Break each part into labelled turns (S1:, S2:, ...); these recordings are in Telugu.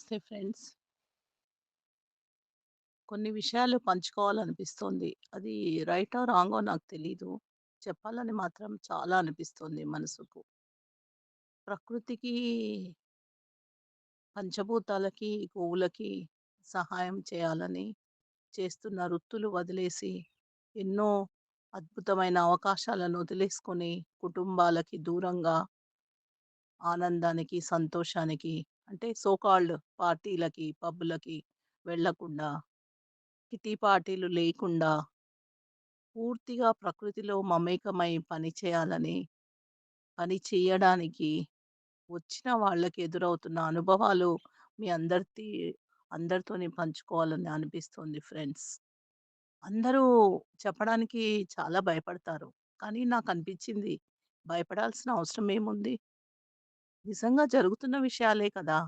S1: నమస్తే ఫ్రెండ్స్. కొన్ని విషయాలు పంచుకోవాలనిపిస్తుంది అది రైటో, రాంగో నాకు తెలీదు. చెప్పాలని మాత్రం చాలా అనిపిస్తుంది మనసుకు. ప్రకృతికి పంచభూతాలకి, గోవులకి సహాయం చేయాలని చేస్తున్న వృత్తులు వదిలేసి, ఎన్నో అద్భుతమైన అవకాశాలను వదిలేసుకొని, కుటుంబాలకి దూరంగా ఆనందానికి, సంతోషానికి అంటే సోకాల్డ్ పార్టీలకి, పబ్బులకి వెళ్ళకుండా, కిటీ పార్టీలు లేకుండా, పూర్తిగా ప్రకృతిలో మమేకమై పని చేయాలని, పని చేయడానికి వచ్చిన వాళ్ళకి ఎదురవుతున్న అనుభవాలు మీ అందరితీ అందరితోని పంచుకోవాలని అనిపిస్తుంది ఫ్రెండ్స్. అందరూ చెప్పడానికి చాలా భయపడతారు. కానీ నాకు అనిపించింది భయపడాల్సిన అవసరం ఏముంది? నిజంగా జరుగుతున్న విషయాలే కదా!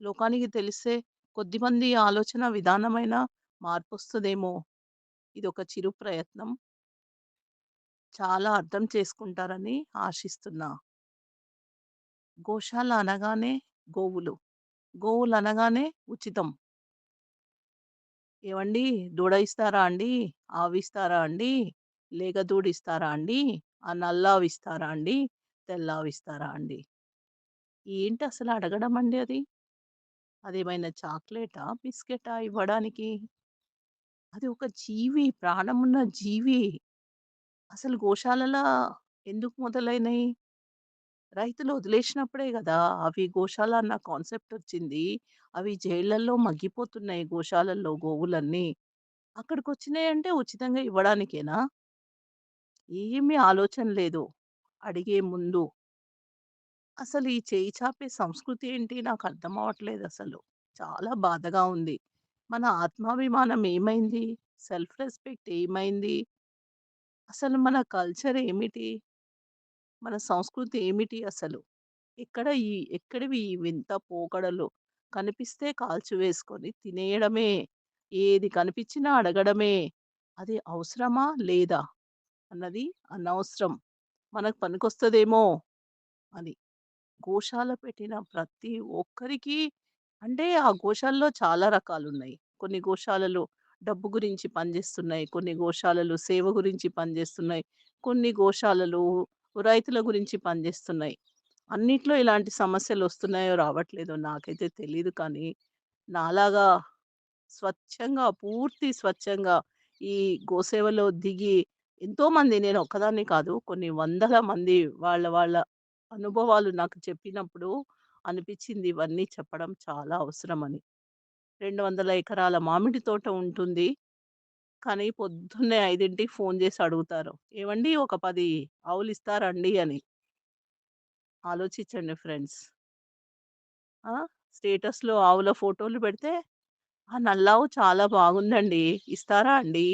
S1: లోకానికి తెలిస్తే కొద్దిమంది ఆలోచన విధానమైన మార్పొస్తదేమో! ఇదొక చిరు ప్రయత్నం. చాలా అర్థం చేసుకుంటారని ఆశిస్తున్నా. గోశాల అనగానే గోవులు. గోవులనగానే ఉచితం. ఏవండీ దూడ ఇస్తారా అండి? ఆవిస్తారా అండి? లేగ దూడిస్తారా అండి? ఆ నల్లావిస్తారా అండి? తెల్లావిస్తారా అండి? ఏంటి అసలు అడగడం అండి అది? అదేమైనా చాక్లేటా? బిస్కెటా ఇవ్వడానికి? అది ఒక జీవి. ప్రాణమున్న జీవి. అసలు గోశాలలా ఎందుకు మొదలైనయి? రైతులు వదిలేసినప్పుడే గదా! అవి గోశాల అన్న కాన్సెప్ట్ వచ్చింది. అవి జైళ్ళల్లో మగ్గిపోతున్నాయి గోశాలల్లో గోవులన్నీ. అక్కడికొచ్చినాయంటే ఉచితంగా ఇవ్వడానికేనా? ఏమీ ఆలోచన లేదు. అడిగే ముందు. అసలు ఈ చేయి చాపే సంస్కృతి ఏంటి నాకు అర్థం అవ్వట్లేదు అసలు చాలా బాధగా ఉంది. మన ఆత్మాభిమానం ఏమైంది? సెల్ఫ్ రెస్పెక్ట్ ఏమైంది? అసలు మన కల్చర్ ఏమిటి? మన సంస్కృతి ఏమిటి అసలు? ఎక్కడ ఈ ఎక్కడివి ఈ వింత పోకడలు? కనిపిస్తే కాల్చివేసుకొని తినేయడమే. ఏది కనిపించినా అడగడమే. అది అవసరమా? లేదా? అన్నది అనవసరం. మనకు పనికొస్తదేమో అని. గోశాల పెట్టిన ప్రతి ఒక్కరికి అంటే ఆ గోశాలలో చాలా రకాలు ఉన్నాయి కొన్ని గోశాలలు డబ్బు గురించి పనిచేస్తున్నాయి. కొన్ని గోశాలలు సేవ గురించి పనిచేస్తున్నాయి. కొన్ని గోశాలలు రైతుల గురించి పనిచేస్తున్నాయి. అన్నిట్లో ఇలాంటి సమస్యలు వస్తున్నాయో రావట్లేదో నాకైతే తెలియదు కానీ, నాలాగా స్వచ్ఛంగా, పూర్తి స్వచ్ఛంగా ఈ గోసేవలో దిగి ఎంతోమంది నేను ఒక్కదాన్ని కాదు కొన్ని వందల మంది వాళ్ళ వాళ్ళ అనుభవాలు నాకు చెప్పినప్పుడు అనిపించింది ఇవన్నీ చెప్పడం చాలా అవసరమని. 200 ఎకరాల మామిడి తోట ఉంటుంది. కానీ పొద్దున్నే 5కి ఫోను చేసి అడుగుతారు. ఏవండీ ఒక 10 ఆవులిస్తారా అండి అని. ఆలోచించండి ఫ్రెండ్స్. ఆ! స్టేటస్‌లో ఆవుల ఫోటోలు పెడితే, ఆ నల్లావు చాలా బాగుందండి. ఇస్తారా అండి?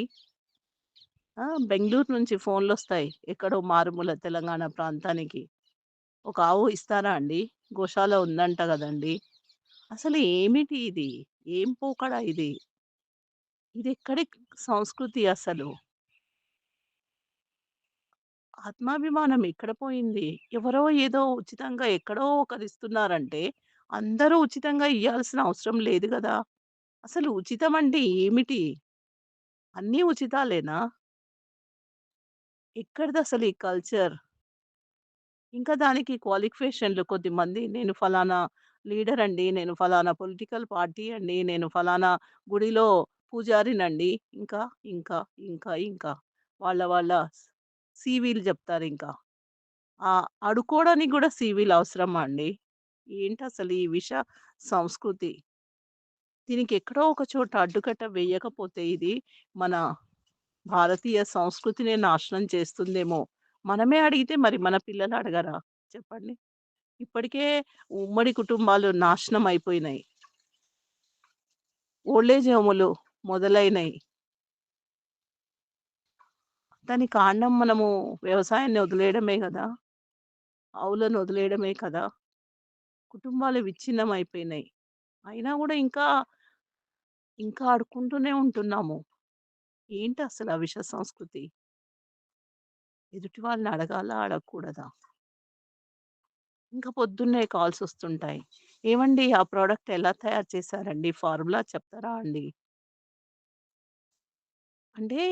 S1: ఆ! బెంగుళూరు నుంచి ఫోన్‌లొస్తాయి. ఎక్కడో మారుమూల తెలంగాణ ప్రాంతానికి. ఒక ఆవు ఇస్తారా అండి? గోశాల ఉందంట కదండి అసలు ఏమిటి ఇది? ఏం పోకడ ఇది? ఇది ఎక్కడి సంస్కృతి అసలు? ఆత్మాభిమానం ఎక్కడ పోయింది? ఎవరో ఏదో ఉచితంగా ఎక్కడో ఒకరిస్తున్నారంటే, అందరూ ఉచితంగా ఇవ్వాల్సిన అవసరం లేదు కదా అసలు ఉచితం అంటే ఏమిటి? అన్నీ ఉచితాలేనా? ఎక్కడిది అసలు ఈ కల్చర్? ఇంకా దానికి క్వాలిఫికేషన్‌లు కొద్దిమంది నేను ఫలానా లీడర్ అండి. నేను ఫలానా పొలిటికల్ పార్టీ అండి. నేను ఫలానా గుడిలో పూజారినండి. ఇంకా, ఇంకా, ఇంకా, ఇంకా వాళ్ళ వాళ్ళ సీవీలు జెప్తారింకా. ఆ! అడుక్కోవడానికి గూడా సీవీలు అవసరమా అండి? ఏంటసలు ఈ విష సంస్కృతి? దీనికి ఎక్కడో ఒక చోట అడ్డుకట్ట వేయకపోతే ఇది మన భారతీయ సంస్కృతినే నాశనం చేస్తుందేమో! మనమే అడిగితే మరి మన పిల్లలు అడగరా? చెప్పండి. ఇప్పటికే ఉమ్మడి కుటుంబాలు నాశనం అయిపోయినాయి. ఓల్డేజ్ హోములు మొదలైనవి దానికి కారణం మనము వ్యవసాయాన్ని వదిలేయడమే కదా ఆవులను వదిలేయడమే కదా! కుటుంబాలు విచ్ఛిన్నం అయిపోయినాయి. అయినా కూడా ఇంకా, ఇంకా ఆడుకుంటూనే ఉంటున్నాము. ఏంటి అసలు ఆ విష సంస్కృతి? ఎదుటి వాళ్ళని అడగాలా? అడగకూడదా? ఇంకా పొద్దున్నే కాల్స్ వస్తుంటాయి ఏమండి ఆ ప్రోడక్ట్ ఎలా తయారు చేశారండి? ఫార్ములా చెప్తారా అండి? అంటే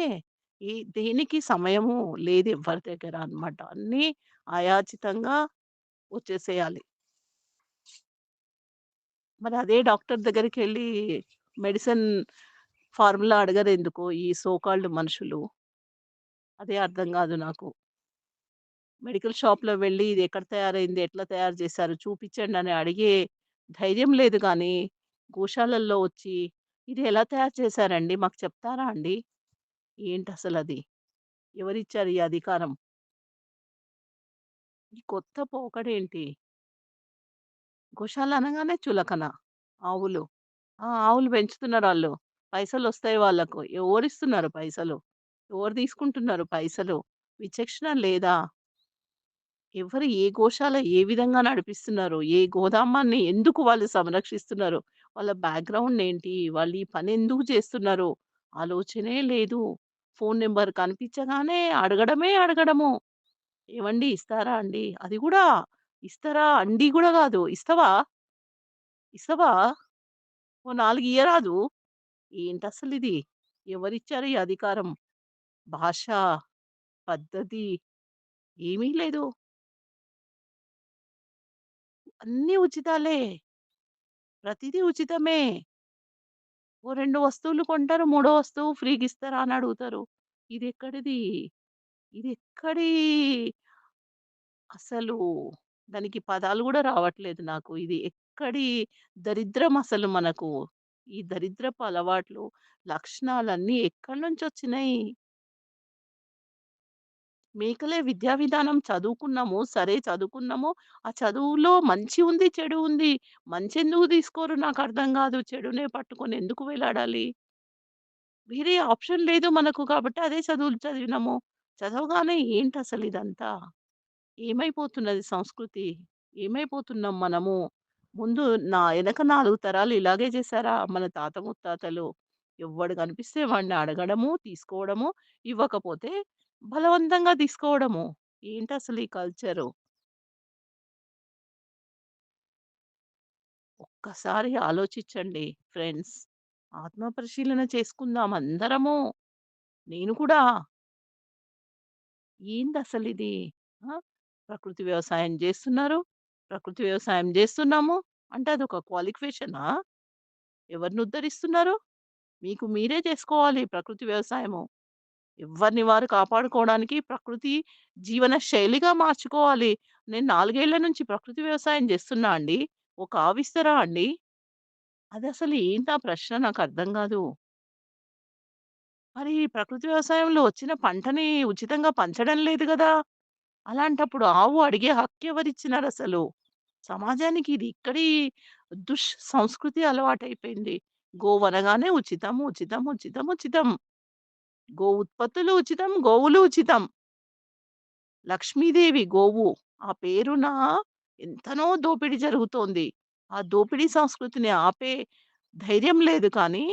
S1: ఈ దేనికి సమయము లేదు ఎవరి దగ్గర అనమాట అన్నీ అయాచితంగా వచ్చేసేయాలి. మరి అదే డాక్టర్ దగ్గరికి వెళ్ళి మెడిసిన్ ఫార్ములా అడగరెందుకు ఈ సోకాల్డ్ మనుషులు? అదే అర్థం కాదు నాకు. మెడికల్ షాప్‌లో వెళ్ళి ఇది ఎక్కడ తయారైంది? ఎట్లా తయారు చేశారు? చూపించండి అని అడిగే ధైర్యం లేదు కానీ గోశాలల్లో వచ్చి ఇది ఎలా తయారు చేశారండి? మాకు చెప్తారా అండి? ఏంటి అసలు అది ఎవరిచ్చారు ఈ అధికారం? ఈ కొత్త పోకడేంటి? గోశాల అనగానే చులకన. ఆవులు. ఆ! ఆవులు పైసలు వస్తాయి వాళ్ళకు. ఎవరిస్తున్నారు పైసలు? ఎవరు తీసుకుంటున్నారు పైసలు? విచక్షణ లేదా? ఎవరు ఏ గోశాల ఏ విధంగా నడిపిస్తున్నారు? ఏ గోదామాన్ని ఎందుకు వాళ్ళు సంరక్షిస్తున్నారు? వాళ్ళ బ్యాక్‌గ్రౌండ్ ఏంటి? వాళ్ళు ఈ పని ఎందుకు చేస్తున్నారు? ఆలోచనే లేదు. ఫోన్ నెంబర్ కనిపించగానే అడగడమే అడగడము. ఏమండి ఇస్తారా అండి? అది కూడా ఇస్తారా అండి కూడా కాదు ఇస్తవా? ఇస్తవా? ఓ 4 ఇయ్యరాదు? ఇది ఎవరిచ్చారు ఈ అధికారం? భాష, పద్ధతి ఏమీ లేదు. అన్నీ ఉచితాలే. ప్రతిదీ ఉచితమే. ఓ 2 వస్తువులు కొంటారు. మూడో వస్తువు ఫ్రీగిస్తారా అని అడుగుతారు. ఇదెక్కడిది? ఇదెక్కడి అసలు దానికి పదాలు గూడా రావట్లేదు నాకు. ఇది ఎక్కడి దరిద్రం అసలు మనకు. ఈ దరిద్రపు అలవాట్లు, లక్షణాలన్నీ ఎక్కడి నుంచొచ్చినాయి? మేకలే విద్యా విధానం చదువుకున్నాము. సరే చదువుకున్నాము. ఆ చదువులో మంచి ఉంది, చెడు ఉంది. మంచి ఎందుకు తీసుకోరు నాకు అర్థం కాదు చెడునే పట్టుకొని ఎందుకు వేలాడాలి? వేరే ఆప్షన్ లేదు మనకు కాబట్టి అదే చదువులు చదివినాము. చదవగానే ఏంటసలిదంతా? ఏమైపోతున్నది సంస్కృతి? ఏమైపోతున్నాం మనము? ముందు నా వెనక నాలుగు తరాలు ఇలాగే చేశారా? మన తాత ముత్తాతలు. ఎవ్వడు కనిపిస్తే వాడిని అడగడము, తీసుకోవడము, ఇవ్వకపోతే బలవంతంగా తీసుకోవడము. ఏంటసలు ఈ కల్చరు? ఒక్కసారి ఆలోచించండి ఫ్రెండ్స్. ఆత్మ పరిశీలన చేసుకుందాం అందరము. నేను కూడా. ఏందసలిది? ఆ! ప్రకృతి వ్యవసాయం జేస్తున్నారు. ప్రకృతి వ్యవసాయం జేస్తున్నాము. అంటే అదొక క్వాలిఫికేషనా? ఎవరిని ఉద్ధరిస్తున్నారు? మీకు మీరే చేసుకోవాలి ప్రకృతి వ్యవసాయము. ఎవరిని వారు కాపాడుకోవడానికి ప్రకృతి జీవన శైలిగా మార్చుకోవాలి. నేను నాలుగేళ్ళ నుంచి ప్రకృతి వ్యవసాయం చేస్తున్నా అండి. ఒక ఆవిస్తరా అండి? అది అసలు ఏంటా ప్రశ్న నాకు అర్థం కాదు మరి ప్రకృతి వ్యవసాయంలో వచ్చిన పంటని ఉచితంగా పంచడం లేదు కదా అలాంటప్పుడు ఆవు అడిగే హక్కు ఎవరిచ్చినారు అసలు సమాజానికి ఇది ఇక్కడి దుష్ సంస్కృతి అలవాటైపోయింది. గోవనగానే ఉచితం, ఉచితం, ఉచితం, ఉచితం. గో ఉత్పత్తులు ఉచితం, గోవులు ఉచితం. లక్ష్మీదేవి గోవు. ఆ పేరున ఎంతనో దోపిడీ జరుగుతోంది. ఆ దోపిడీ సంస్కృతిని ఆపే ధైర్యం లేదు కానీ,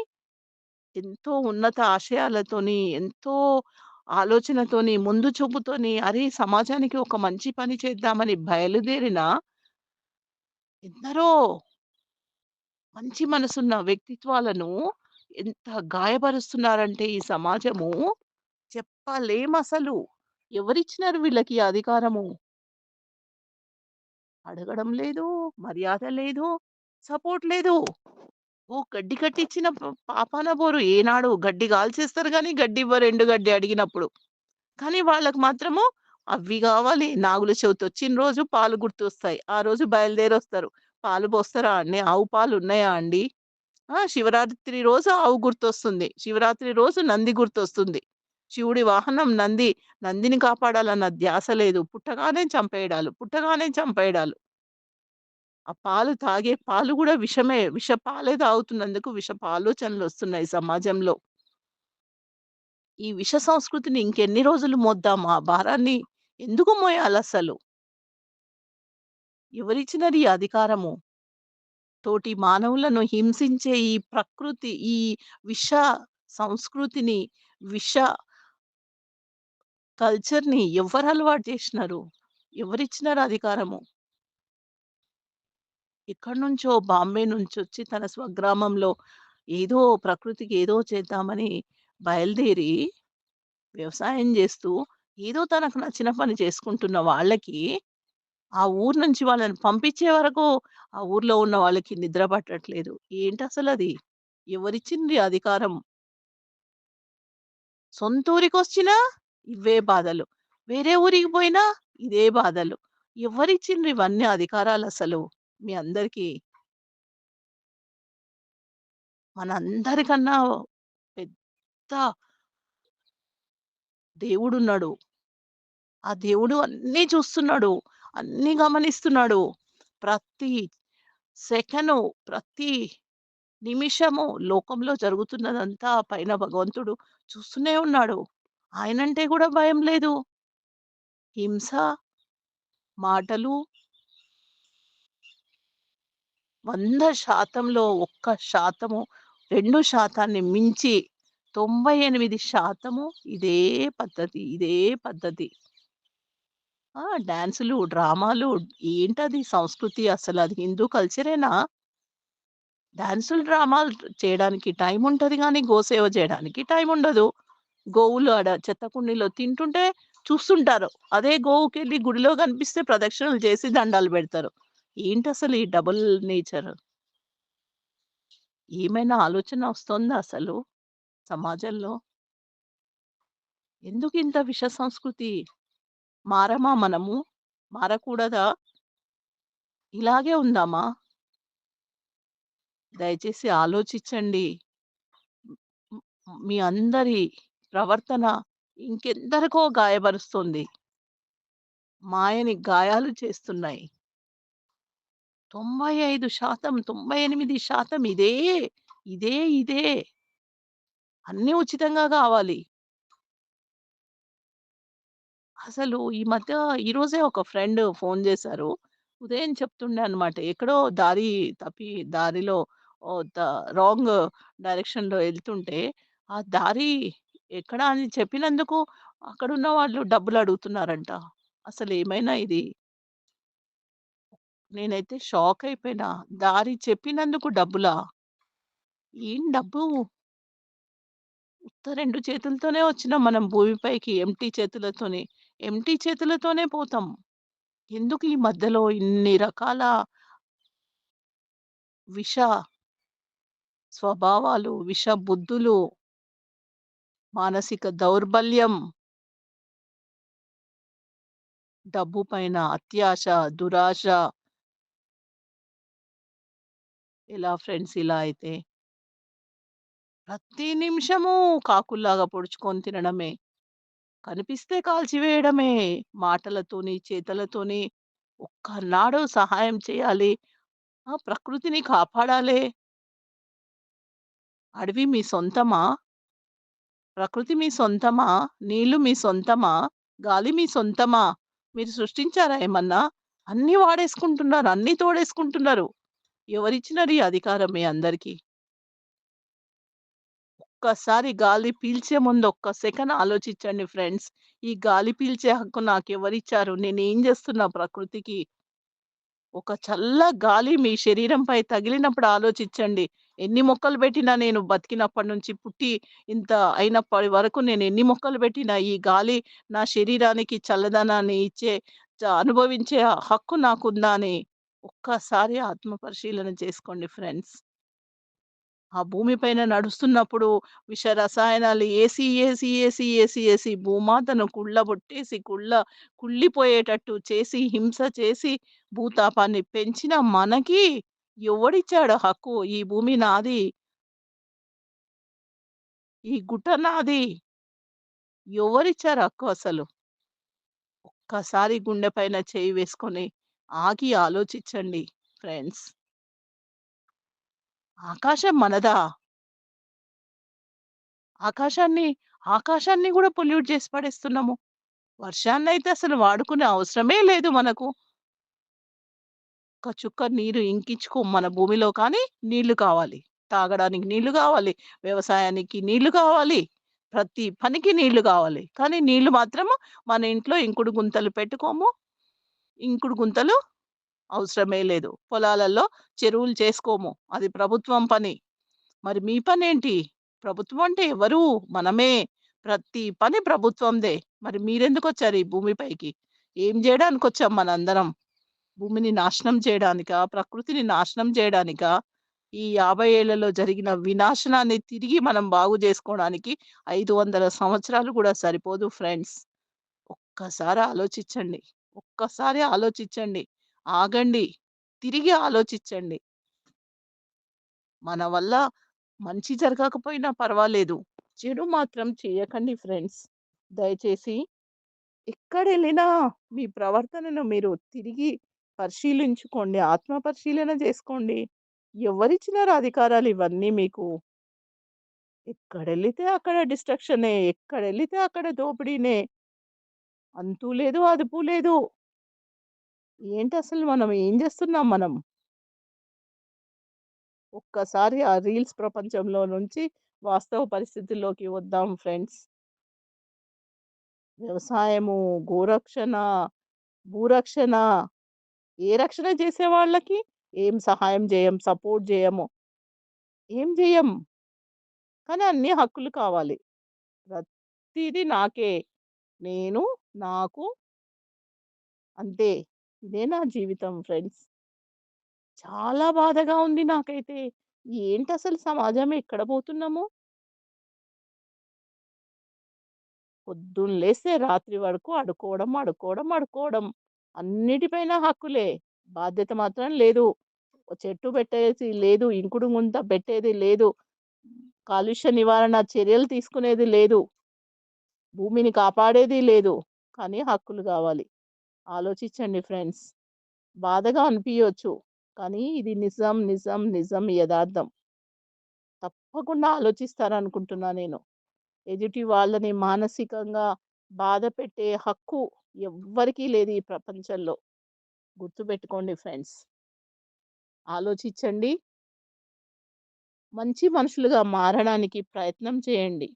S1: ఎంతో ఉన్నత ఆశయాలతోని, ఎంతో ఆలోచనతోని, ముందు చూపుతోని, అరే! సమాజానికి ఒక మంచి పని చేద్దామని బయలుదేరిన ఎందరో మంచి మనసున్న వ్యక్తిత్వాలను ఎంత గాయపరుస్తున్నారంటే ఈ సమాజము చెప్పలేమసలు. ఎవరిచ్చినారు వీళ్ళకి ఈ అధికారము? అడగడం లేదు, మర్యాద లేదు, సపోర్ట్ లేదు. ఓ గడ్డి కట్టిచ్చిన పాపాన పోరు. ఏనాడు గడ్డి కాల్చేస్తారు కానీ గడ్డి ఇవ్వరు ఎండు గడ్డి అడిగినప్పుడు. కానీ వాళ్ళకి మాత్రము అవి కావాలి నాగుల చవితొచ్చిన రోజు పాలు గుర్తొస్తాయి. ఆ రోజు బయలుదేరొస్తారు. పాలు పోస్తారా అండి? ఆవు పాలు ఉన్నాయా అండి? ఆ! శివరాత్రి రోజు ఆవు గుర్తొస్తుంది. శివరాత్రి రోజు నంది గుర్తొస్తుంది. శివుడి వాహనం నంది. నందిని కాపాడాలన్న ధ్యాస లేదు. పుట్టగానే చంపేయడాలు. పుట్టగానే చంపేయడాలు. ఆ పాలు తాగే పాలు కూడా విషమే. విష పాలే తాగుతున్నందుకు ఆలోచనలు వస్తున్నాయి సమాజంలో. ఈ విష సంస్కృతిని ఇంకెన్ని రోజులు మోద్దాం? ఆ భారాన్ని ఎందుకు మోయాలి అసలు ఈ అధికారము? తోటి మానవులను హింసించే ఈ ప్రకృతి, ఈ విష సంస్కృతిని, విష కల్చర్‌ని ఎవరు అలవాటు చేసినారు ఎవరిచ్చినారు అధికారము? ఎక్కడి నుంచో బాంబే నుంచి వచ్చి తన స్వగ్రామంలో ఏదో ప్రకృతికి ఏదో చేద్దామని బయలుదేరి వ్యవసాయం చేస్తూ ఏదో తనకు నచ్చిన పని చేసుకుంటున్న వాళ్ళకి, ఆ ఊరు నుంచి వాళ్ళని పంపించే వరకు ఆ ఊర్లో ఉన్న వాళ్ళకి నిద్ర పట్టట్లేదు. ఏంటి అసలు అది ఎవరిచ్చింది అధికారం? సొంతూరికొచ్చినా ఇవే బాధలు. వేరే ఊరికి పోయినా ఇదే బాధలు. ఎవరిచ్చిండ్రు ఇవన్నీ అధికారాలు అసలు మీ అందరికీ? మనందరికన్నా పెద్ద దేవుడున్నాడు. ఆ దేవుడు అన్నీ చూస్తున్నాడు. అన్నీ గమనిస్తున్నాడు. ప్రతి సెకను, ప్రతి నిమిషము లోకంలో జరుగుతున్నదంతా పైన భగవంతుడు చూస్తూనే ఉన్నాడు. ఆయనంటే కూడా భయం లేదు. హింస, మాటలు వంద శాతంలో ఒక్క శాతము, రెండు శాతాన్ని మించి 98% ఇదే పద్ధతి. ఇదే పద్ధతి. డాన్సులు, డ్రామాలు ఏంటది సంస్కృతి అసలు అది హిందూ కల్చరేనా? డాన్సులు, డ్రామాలు చేయడానికి టైం ఉంటుంది కానీ గోసేవ చేయడానికి టైం ఉండదు గోవులు ఆడ చెత్త కుండీలో తింటుంటే చూస్తుంటారు. అదే గోవుకెళ్ళి గుడిలో కనిపిస్తే ప్రదక్షిణలు చేసి దండాలు బెడతారు. ఏంటసలు ఈ డబుల్ నేచర్? ఏమైనా ఆలోచన వస్తోందా అసలు సమాజంలో? ఎందుకు ఇంత విష సంస్కృతి? మారమా మనము? మారకూడదా? ఇలాగే ఉందామా? దయచేసి ఆలోచించండి మీ అందరి ప్రవర్తన ఇంకెందరికో గాయపరుస్తుంది. మాయని గాయాలు చేస్తున్నాయి. 95% 98% ఇదే. ఇదే, ఇదే. అన్నీ ఉచితంగా కావాలి అసలు ఈ మధ్య ఈరోజే ఒక ఫ్రెండ్ ఫోన్ చేశారు ఉదయం చెప్తుండే అన్నమాట. ఎక్కడో దారి తప్పి దారిలో ఓ ద రాంగ్ డైరెక్షన్‌లో ఎళ్తుంటే, ఆ దారి ఎక్కడ అని చెప్పినందుకు అక్కడున్న వాళ్ళు డబ్బులడుగుతున్నారంట. అసలేమైనా ఇది? నేనైతే షాక్ అయిపోయినా. దారి చెప్పినందుకు డబ్బులా? ఏం డబ్బు? ఉత్త 2 చేతులతోనే వచ్చినాం మనం భూమిపైకి ఎంప్టీ చేతులతోనే. ఎంటీ చేతులతోనే పోతాం. ఎందుకు ఈ మధ్యలో ఇన్ని రకాల విష స్వభావాలు, విష బుద్ధులు, మానసిక దౌర్బల్యం డబ్బు పైన అత్యాశ, దురాశ ఎలా ఫ్రెండ్స్ ఇలా అయితే? ప్రతి నిమిషము కాకుల్లాగా పొడుచుకొని తినడమే. కనిపిస్తే కాల్చివేయడమే. మాటలతోని, చేతలతోని ఒక్కనాడు సహాయం చేయాలి. ఆ! ప్రకృతిని కాపాడాలే. అడవి మీ సొంతమా? ప్రకృతి మీ సొంతమా? నీళ్ళు మీ సొంతమా? గాలి మీ సొంతమా? మీరు సృష్టించారా ఏమన్నా? అన్నీ వాడేసుకుంటున్నారు. అన్నీ తోడేసుకుంటున్నారు. ఎవరిచ్చినారు ఈ అధికారం మీ అందరికీ ఒక్కసారి గాలి పీల్చే ముందు ఒక్క సెకండ్ ఆలోచించండి ఫ్రెండ్స్. ఈ గాలి పీల్చే హక్కు నాకు ఎవరిచ్చారు నేనేం చేస్తున్నా ప్రకృతికి? ఒక చల్ల గాలి మీ శరీరంపై తగిలినప్పుడు ఆలోచించండి. ఎన్ని మొక్కలు పెట్టినా నేను బతికినప్పటి నుంచి పుట్టి ఇంత అయినప్పటి వరకు నేను ఎన్ని మొక్కలు పెట్టినా ఈ గాలి నా శరీరానికి చల్లదనాన్ని ఇచ్చే అనుభవించే హక్కు నాకుందా అని ఒక్కసారి ఆత్మ పరిశీలన చేసుకోండి ఫ్రెండ్స్. ఆ భూమి పైన నడుస్తున్నప్పుడు విష రసాయనాలు ఏసి, ఏసి, ఏసి, ఏసి, ఏసి భూమాతను కుళ్ళబొట్టేసి, కుళ్ళ కుళ్ళిపోయేటట్టు చేసి, హింస చేసి, భూతాపాన్ని పెంచిన మనకి ఎవడిచ్చాడు హక్కు? ఈ భూమి నాది. ఈ గుట్ట నాది. ఎవరిచ్చారు హక్కు అసలు? ఒక్కసారి గుండె పైన చేయి వేసుకొని ఆగి ఆలోచించండి ఫ్రెండ్స్. ఆకాశం మనదా? ఆకాశాన్ని, ఆకాశాన్ని కూడా పొల్యూట్ చేసి పడేస్తున్నాము. వర్షాన్నయితే అసలు వాడుకునే అవసరమే లేదు మనకు. ఒక్క చుక్క నీరు ఇంకించుకో మన భూమిలో కానీ నీళ్ళు కావాలి. తాగడానికి నీళ్ళు కావాలి వ్యవసాయానికి నీళ్ళు కావాలి. ప్రతి పనికి నీళ్ళు కావాలి కానీ నీళ్ళు మాత్రము మన ఇంట్లో ఇంకుడు గుంతలు పెట్టుకోము. ఇంకుడు గుంతలు అవసరమే లేదు. పొలాలలో చెరువులు చేసుకోము. అది ప్రభుత్వం పని. మరి మీ పనేంటి? ప్రభుత్వం అంటే ఎవరు? మనమే. ప్రతి పని ప్రభుత్వందే. మరి మీరెందుకొచ్చారు ఈ భూమిపైకి? ఏం చేయడానికి వచ్చాం మనందరం? భూమిని నాశనం చేయడానికా? ప్రకృతిని నాశనం చేయడానిక ఈ 50 ఏళ్ళలో జరిగిన వినాశనాన్ని తిరిగి మనం బాగు చేసుకోవడానికి ఐదు వందల సంవత్సరాలు కూడా సరిపోదు ఫ్రెండ్స్. ఒక్కసారి ఆలోచించండి ఒక్కసారి ఆలోచించండి ఆగండి. తిరిగి ఆలోచించండి మన వల్ల మంచి జరగకపోయినా పర్వాలేదు. చెడు మాత్రం చేయకండి ఫ్రెండ్స్. దయచేసి ఎక్కడెళ్ళినా మీ ప్రవర్తనను మీరు తిరిగి పరిశీలించుకోండి. ఆత్మ పరిశీలన చేసుకోండి ఎవరిచ్చినారు అధికారాలు ఇవన్నీ మీకు? ఎక్కడెళ్ళితే అక్కడ డిస్ట్రక్షనే. ఎక్కడెళ్ళితే అక్కడ దోపిడీనే. అంతూ లేదు, అదుపు లేదు. ఏంటి అసలు మనం ఏం చేస్తున్నాం మనం? ఒక్కసారి ఆ రీల్స్ ప్రపంచంలో నుంచి వాస్తవ పరిస్థితుల్లోకి వద్దాం ఫ్రెండ్స్. వ్యవసాయము, గోరక్షణ, భూరక్షణ ఏ రక్షణ చేసే వాళ్ళకి ఏం సహాయం చేయం సపోర్ట్ చేయము ఏం చేయం కానీ అన్ని హక్కులు కావాలి. ప్రతిదీ నాకే. నేను, నాకు అంతే. ఇదే నా జీవితం ఫ్రెండ్స్. చాలా బాధగా ఉంది నాకైతే. ఏంటసలు సమాజం ఎక్కడ పోతున్నాము? పొద్దున్న లేస్తే రాత్రి వరకు అడుకోవడం, అడుకోవడం, అడుకోవడం. అన్నిటిపైన హక్కులే. బాధ్యత మాత్రం లేదు. చెట్టు పెట్టేసి లేదు. ఇంకుడు గుంత పెట్టేది లేదు. కాలుష్య నివారణ చర్యలు తీసుకునేది లేదు. భూమిని కాపాడేది లేదు. కానీ హక్కులు కావాలి ఆలోచించండి ఫ్రెండ్స్. బాధగా అనిపించవచ్చు కానీ ఇది నిజం, నిజం, నిజం యథార్థం తప్పకుండా ఆలోచిస్తారనుకుంటున్నా నేను. ఎదుటి వాళ్ళని మానసికంగా బాధపెట్టే హక్కు ఎవ్వరికీ లేదు ఈ ప్రపంచంలో. గుర్తుపెట్టుకోండి ఫ్రెండ్స్. ఆలోచించండి మంచి మనుషులుగా మారడానికి ప్రయత్నం చేయండి.